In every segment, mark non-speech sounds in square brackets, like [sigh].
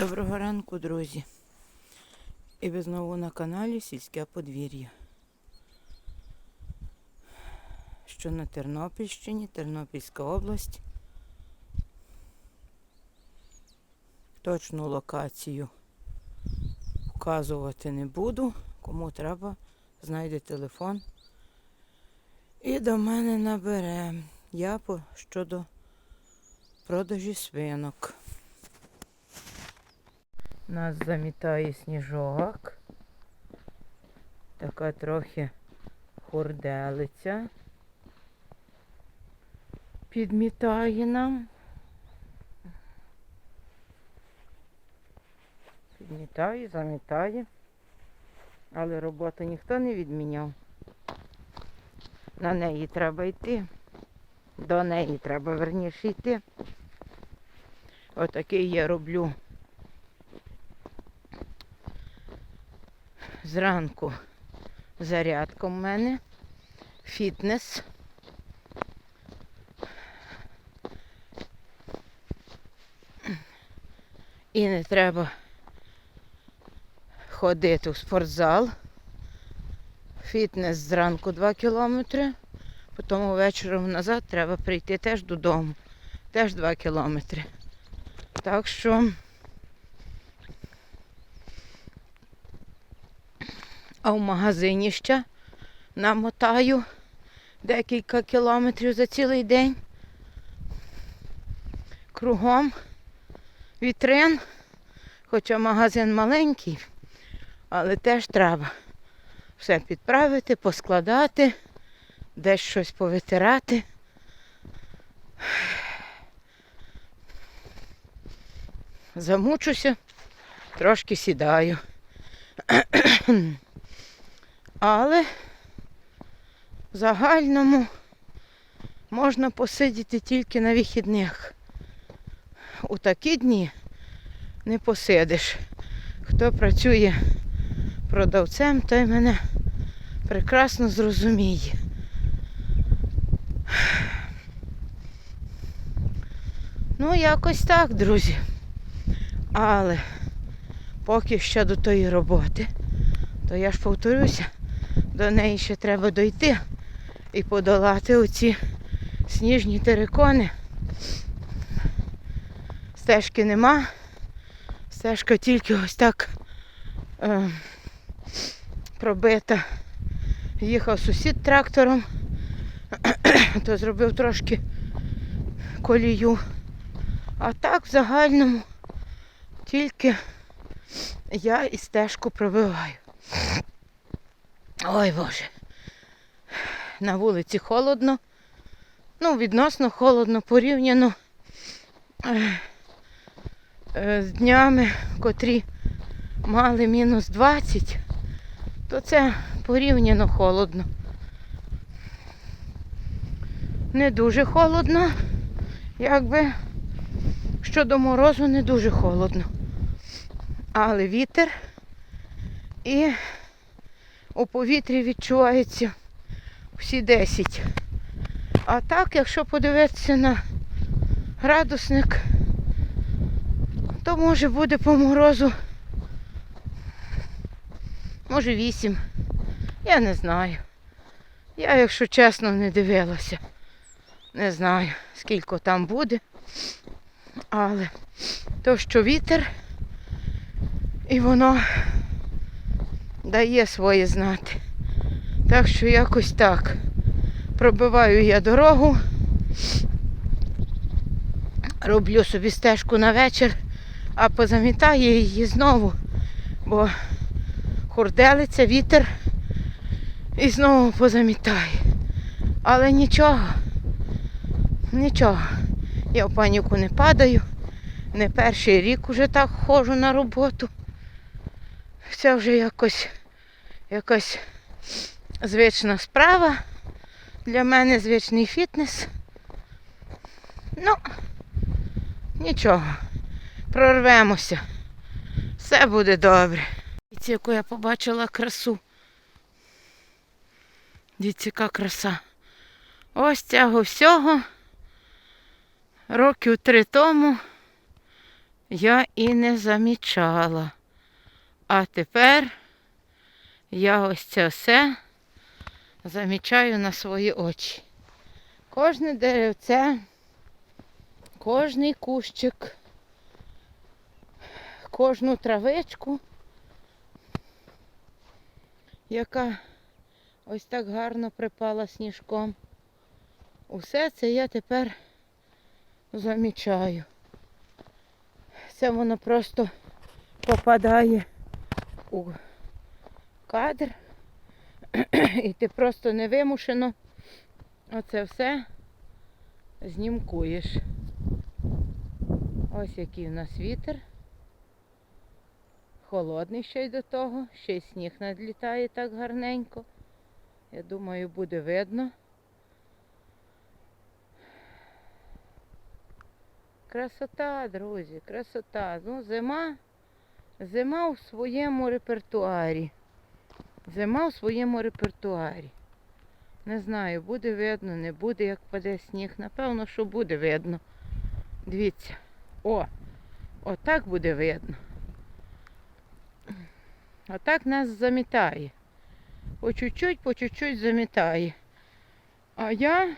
Доброго ранку, друзі. І ви знову на каналі Сільське подвір'я. Що на Тернопільщині, Тернопільська область. Точну локацію вказувати не буду. Кому треба, знайде телефон. І до мене набере. Я щодо продажі свинок. Нас замітає сніжок. Така трохи хурделиця. Підмітає нам. Підмітає, замітає. Але роботу ніхто не відміняв. На неї треба йти. До неї треба верніше йти. Отакий я роблю зранку зарядка в мене, фітнес. І не треба ходити в спортзал. Фітнес зранку 2 кілометри, потім вечором назад треба прийти теж додому. Теж 2 кілометри. Так що А в магазині ще намотаю декілька кілометрів за цілий день. Кругом вітрин, хоча магазин маленький, але теж треба все підправити, поскладати, десь щось повитирати. Замучуся, трошки сідаю. Але в загальному можна посидіти тільки на вихідних. У такі дні не посидиш. Хто працює продавцем, той мене прекрасно зрозуміє. Ну, якось так, друзі. Але поки ще до тої роботи, то я ж повторюся, до неї ще треба дойти і подолати оці сніжні терикони. Стежки нема. Стежка тільки ось так е, пробита. Їхав сусід трактором, [clears throat] то зробив трошки колію. А так в загальному тільки я і стежку пробиваю. Ой Боже. На вулиці холодно. Ну, відносно холодно порівняно е, е, з днями, котрі мали мінус 20, то це порівняно холодно. Не дуже холодно, якби щодо морозу не дуже холодно. Але вітер і у повітрі відчувається всі 10. А так, якщо подивитися на градусник, то може буде по морозу. Може 8. Я не знаю. Я, якщо чесно, не дивилася. Не знаю, скільки там буде. Але то, що вітер, і воно дає своє знати. Так що якось так. Пробиваю я дорогу, роблю собі стежку на вечір, а позамітаю її знову, бо хурделиться вітер і знову позамітає. Але нічого, нічого. Я в паніку не падаю. Не перший рік уже так ходжу на роботу. Це вже якось якась звична справа. Для мене звичний фітнес. Ну, нічого, прорвемося. Все буде добре. Дивіться, яку я побачила красу. Дивіться, яка краса. Ось цього всього років три тому я і не замічала. А тепер я ось це все замічаю на свої очі. Кожне деревце, кожний кущик, кожну травичку, яка ось так гарно припала сніжком. Усе це я тепер замічаю. Це воно просто попадає у кадр. І ти просто невимушено оце все знімкуєш. Ось який у нас вітер. Холодний ще й до того, ще й сніг надлітає так гарненько. Я думаю, буде видно. Красота, друзі, красота. Ну, зима, зима у своєму репертуарі. Зима у своєму репертуарі. Не знаю, буде видно, не буде, як паде сніг. Напевно, що буде видно. Дивіться. О! Отак буде видно. Отак нас замітає. По чуть-чуть, по чуть-чуть замітає. А я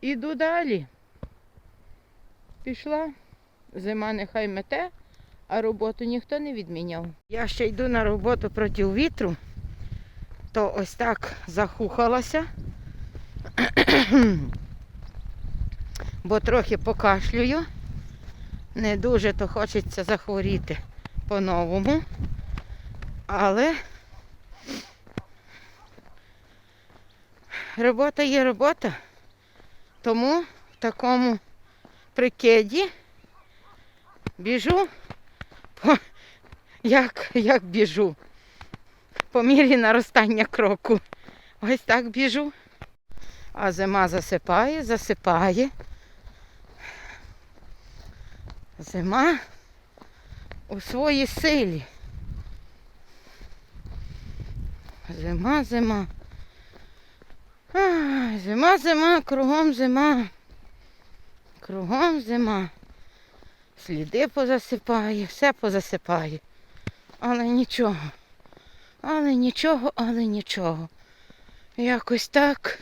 іду далі. Пішла. Зима нехай мете, а роботу ніхто не відміняв. Я ще йду на роботу проти вітру, то ось так захухалася, [clears throat] бо трохи покашлюю. Не дуже то хочеться захворіти по-новому. Але робота є робота. Тому в такому прикиді біжу, як, як біжу. По мірі наростання кроку. Ось так біжу. А зима засипає, засипає. Зима у своїй силі. Зима, зима. Ай, зима, зима, кругом зима. Кругом зима. Сліди позасипає, все позасипає. Але нічого. Але нічого, але нічого. Якось так.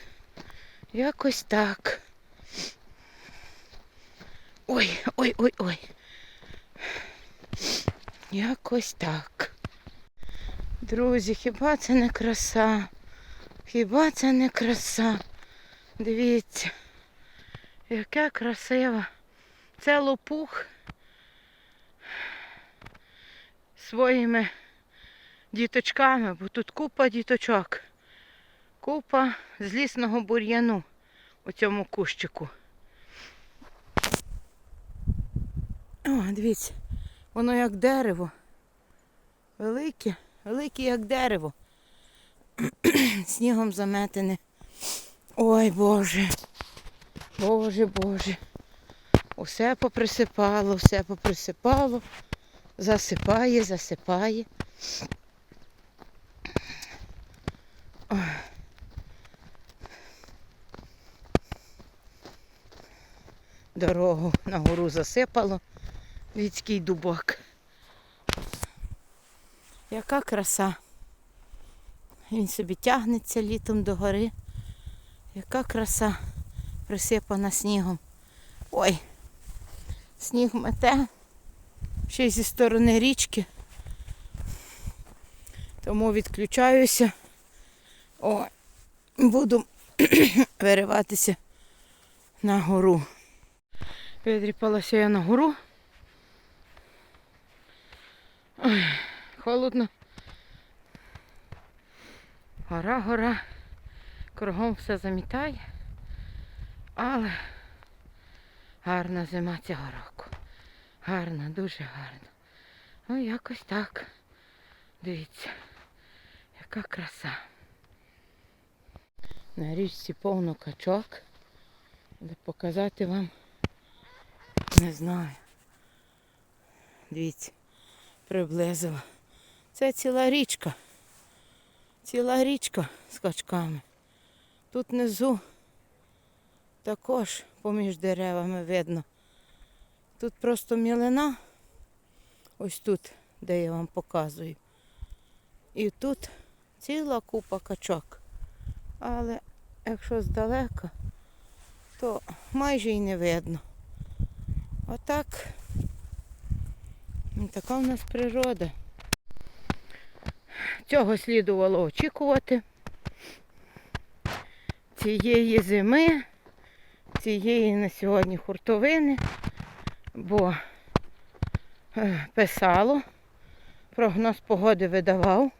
Якось так. Ой, ой, ой, ой. Якось так. Друзі, хіба це не краса? Хіба це не краса? Дивіться, яка красива. Це лопух своїми діточками, бо тут купа діточок. Купа злісного бур'яну у цьому кущику. О, дивіться, воно як дерево. Велике, велике як дерево. [clears throat] Снігом заметене. Ой Боже. Боже, Боже. Усе поприсипало, все поприсипало. Засипає, засипає. Дорогу на гору засипало. Людський дубок. Яка краса. Він собі тягнеться літом до гори. Яка краса присипана снігом. Ой, сніг мете. Ще зі сторони річки. Тому відключаюся. О, буду [clears throat] вириватися на гору. Підріпалася я на гору. Холодно. Гора, гора. Кругом все замітає. Але гарна зима цього року. Гарна, дуже гарна. Ну, якось так. Дивіться, яка краса. На річці повно качок. Де показати вам не знаю. Дивіться, приблизила. Це ціла річка. Ціла річка з качками. Тут внизу також поміж деревами видно Тут просто мілина. Ось тут, де я вам показую. І тут ціла купа качок. Але якщо здалека, то майже й не видно. Отак. Така в нас природа. Цього слідувало очікувати. Цієї зими, цієї на сьогодні хуртовини, бо писало, прогноз погоди видавав,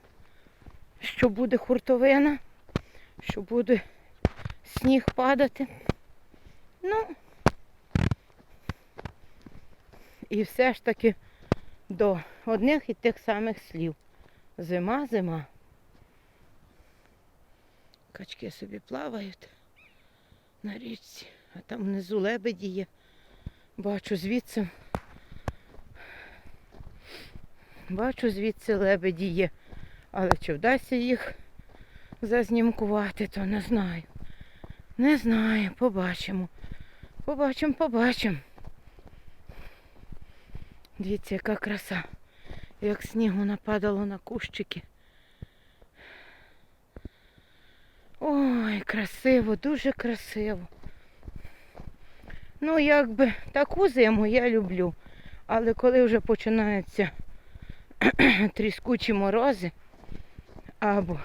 що буде хуртовина, що буде сніг падати. Ну, і все ж таки до одних і тих самих слів. Зима, зима. Качки собі плавають на річці, а там внизу лебеді є. Бачу звідси. Бачу звідси лебеді є. Але чи вдасться їх зазнімкувати, то не знаю. Не знаю, побачимо. Побачимо, побачимо. Дивіться, яка краса. Як снігу нападало на кущики. Ой, красиво, дуже красиво. Ну, якби таку зиму я люблю. Але коли вже починаються [clears throat] тріскучі морози або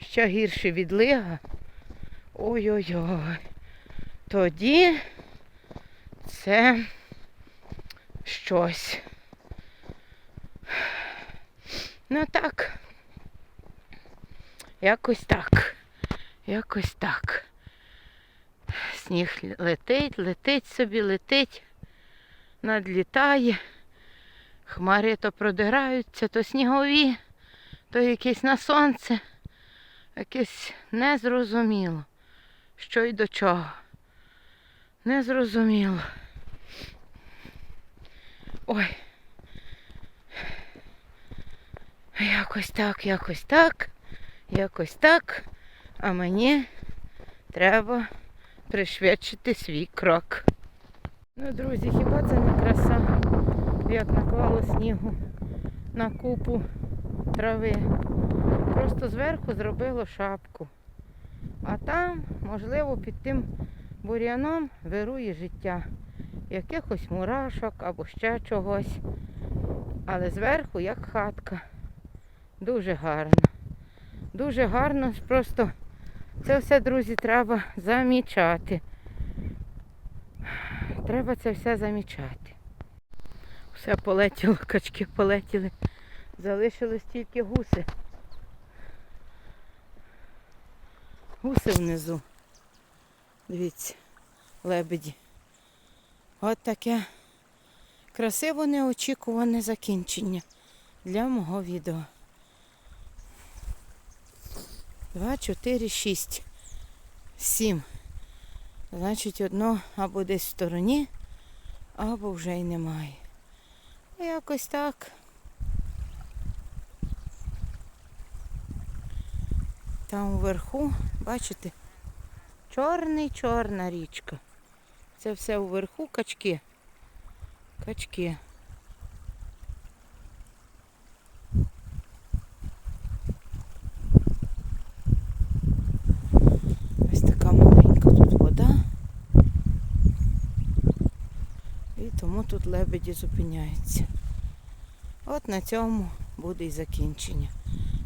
ще гірше відлига, ой-ой-ой, тоді це щось. Ну так. Якось так. Якось так. Сніг летить, летить собі, летить, надлітає. Хмари то продираються, то снігові, то якісь на сонце. Якесь незрозуміло, що й до чого. Незрозуміло. Ой. Якось так, якось так, якось так. А мені треба пришвидшити свій крок. Ну, друзі, хіба це не краса, як наклало снігу на купу трави. Просто зверху зробило шапку. А там, можливо, під тим бур'яном вирує життя. Якихось мурашок або ще чогось. Але зверху як хатка. Дуже гарно. Дуже гарно, просто це все, друзі, треба замічати. Треба це все замічати. Все полетіло, качки полетіли. Залишились тільки гуси. Гуси внизу. Дивіться, лебеді. От таке красиво неочікуване закінчення для мого відео. 2, 4, 6, 7. Значить, одно або десь в стороні, або вже й немає. Якось так. Там вверху, бачите, чорний чорна річка. Це все вверху качки. Качки. Ось така маленька тут вода. Тут лебеді зупиняються. От на цьому буде і закінчення.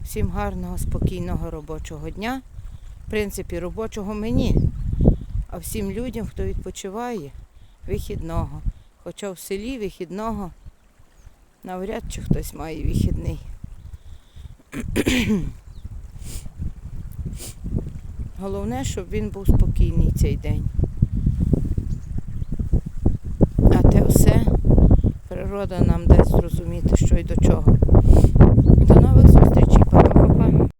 Всім гарного, спокійного робочого дня. В принципі, робочого мені, а всім людям, хто відпочиває, вихідного. Хоча в селі вихідного навряд чи хтось має вихідний. Головне, щоб він був спокійний цей день. А те все природа нам дасть зрозуміти, що й до чого.